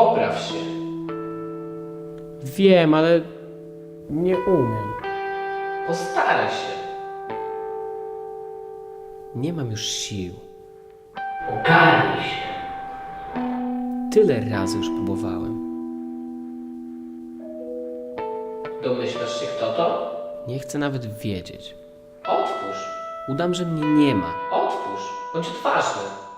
Popraw się. Wiem, ale nie umiem. Postaraj się. Nie mam już sił. Ogarnij się. Tyle razy już próbowałem. Domyślasz się kto to? Nie chcę nawet wiedzieć. Otwórz. Udam, że mnie nie ma. Otwórz. Bądź odważny.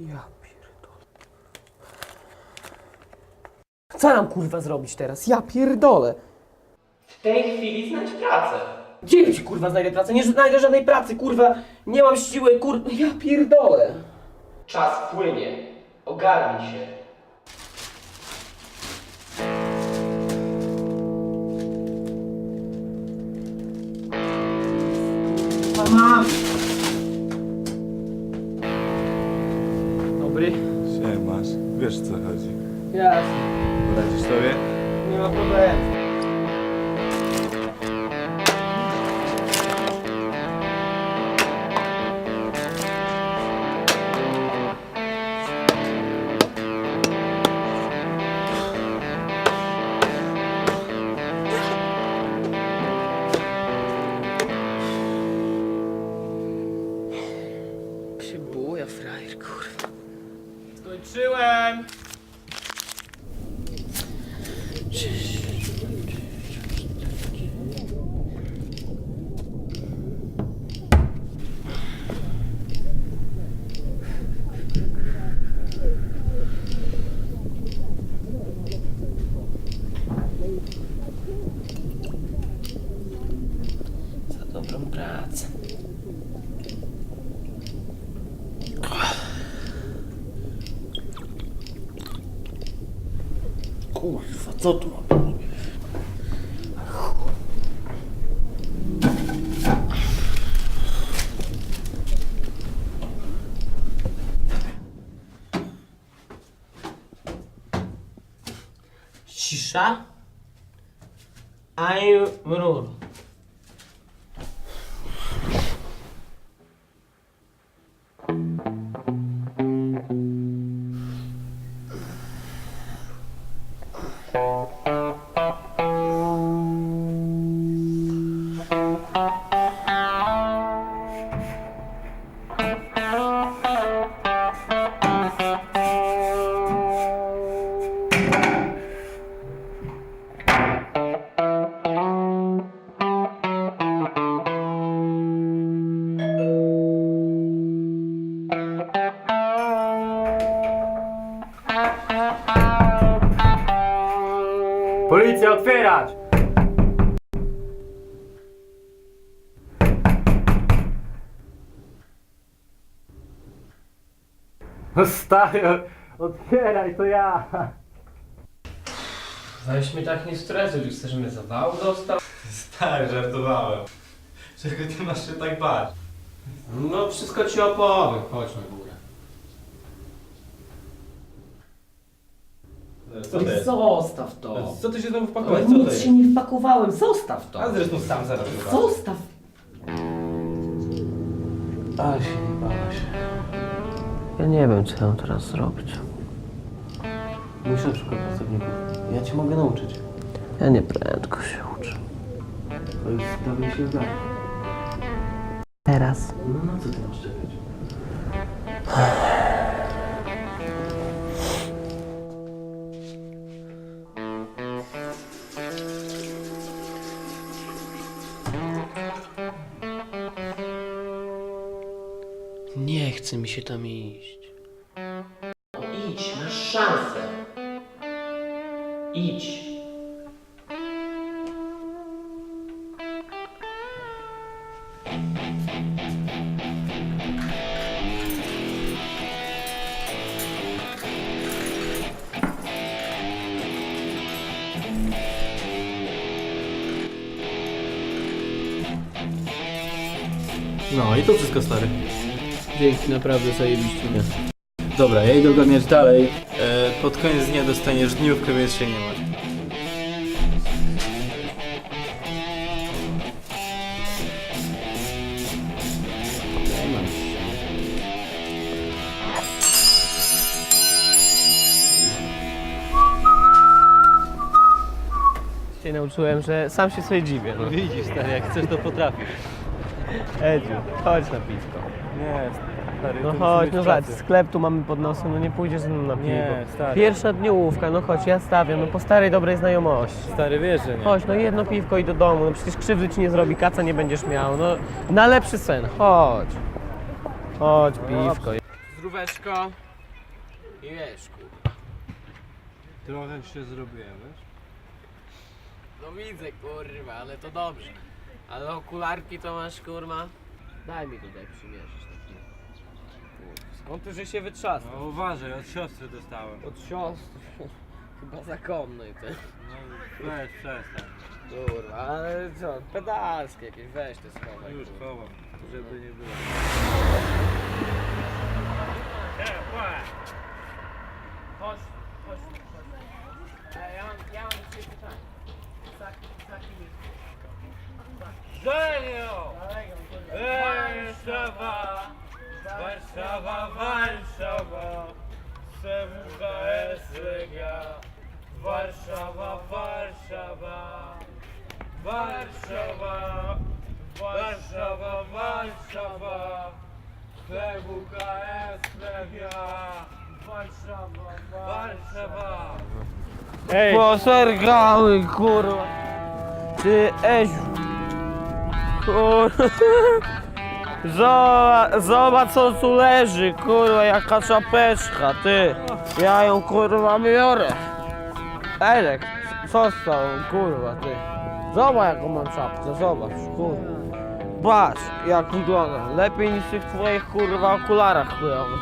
Ja pierdolę. Co mam kurwa zrobić teraz? Ja pierdolę. W tej chwili znajdź pracę. Gdzie ci kurwa znajdę pracę? Nie znajdę żadnej pracy, kurwa. Nie mam siły, kurwa. Ja pierdolę. Czas płynie. Ogarnij się. Mam. Skończyłem! Za dobrą pracę. Kurwa, co tu mam? Cisza. Mrur. Policja, otwierać! No stary, otwieraj, to ja! Weź mnie tak nie stresuj, chcesz, żebym zawału dostał? Stary, żartowałem. Czego ty masz się tak bać? No wszystko ci opowiem, chodź na górę. Co to jest? Zostaw to. Co ty się znowu Ale wpakowałeś? Co nic się nie wpakowałem, zostaw to. A zresztą sam zaraz. Zostaw. Ale się nie bałaś. Ja nie wiem, co mam teraz zrobić. Muszę szukać pracowników. Ja cię mogę nauczyć. Ja nie prędko się uczę. To już dawniej się zdaje. Teraz. No na co ty masz czekać? Chce mi się tam iść. No idź, masz szansę. Idź. No i to wszystko stary. Dzięki, naprawdę zajebiście. Dobra, ja idę ogarniać dalej. E, pod koniec dnia dostaniesz dniówkę, więc się nie martw. Się nauczyłem, że sam się sobie dziwię. No. Widzisz stary, jak chcesz to potrafisz. Edziu, chodź na piwko. Nie, stary. No chodź, musimy no być zobacz, pracy. sklep tu mamy pod nosem, no nie pójdziesz ze mną na piwo. Nie, stary. Pierwsza dniówka, no chodź, ja stawiam, no po starej dobrej znajomości. Stary, wiesz, że nie. Chodź, no jedno piwko i do domu, no przecież krzywdy ci nie zrobi, kaca nie będziesz miał, no na lepszy sen, chodź. Chodź, piwko. Zdróweczko i wiesz, kurwa. Trochę się zrobiłem, wiesz? No widzę, kurwa, ale to dobrze. Ale okularki to masz, kurwa? Daj mi tutaj przymierzyć taki. Skąd ty, że się wytrzasnął? No uważaj, od siostry dostałem. Od siostry. Chyba zakonnej ty. No weź, przestań. Kurwa, ale co, pedalskie jakieś, weź te schowaj. Już kurwa. chowam, żeby nie było. Chodź, chodź, chodź. Ja mam, ja mam dzisiaj pytanie. Taki, Żenio! Warszawa! Warszawa, Warszawa! CWKS Legia! Warszawa, Warszawa! Warszawa! Warszawa, Warszawa! CWKS Legia! Warszawa, Warszawa! Ej! Posergały, kurwa! Ty! Kurwa! Zobacz, co tu leży, kurwa, jaka czapeczka, ty! Ja ją, kurwa, biorę! Elek, co z tą, kurwa, ty? Zobacz jaką mam czapkę, zobacz, kurwa. Patrz, jak wygląda, lepiej niż w tych twoich, kurwa, okularach chujowych.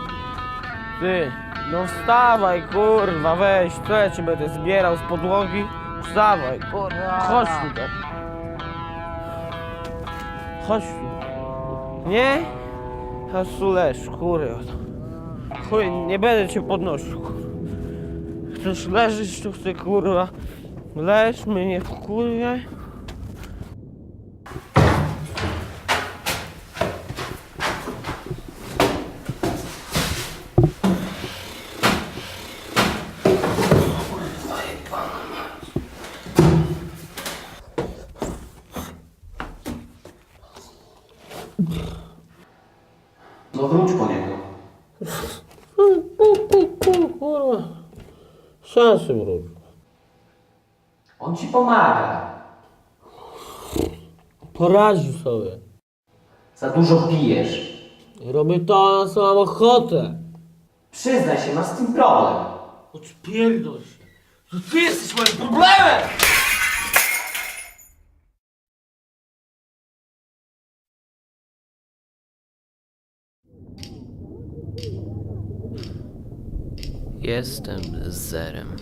Ty, no wstawaj, kurwa, weź, co ja ci będę zbierał z podłogi? Wstawaj, kurwa, chodź tutaj. Chodź. Nie? Leż, kurwa. Chuj, nie będę cię podnosił, kurwa. Chcesz leżeć, to chcę, kurwa. Leż, mnie nie No wróć po niego. Kurwa. Szansy wróć. On ci pomaga. Poradził sobie. Za dużo pijesz. Robię to, na co mam ochotę. Przyznaj się, masz z tym problem. Odpierdol się. To ty jesteś moim problemem! Jestem zerem.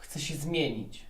Chcę się zmienić.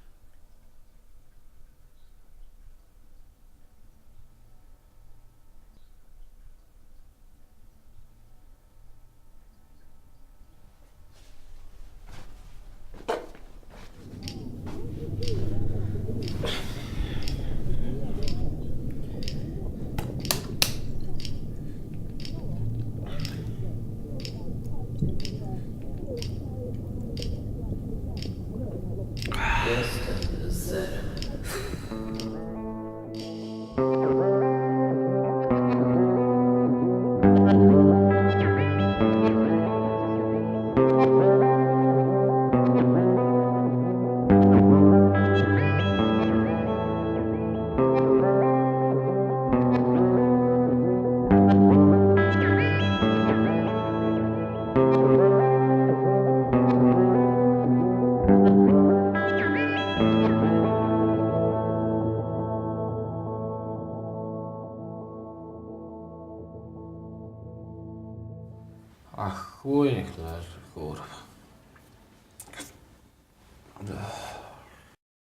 Ach chuj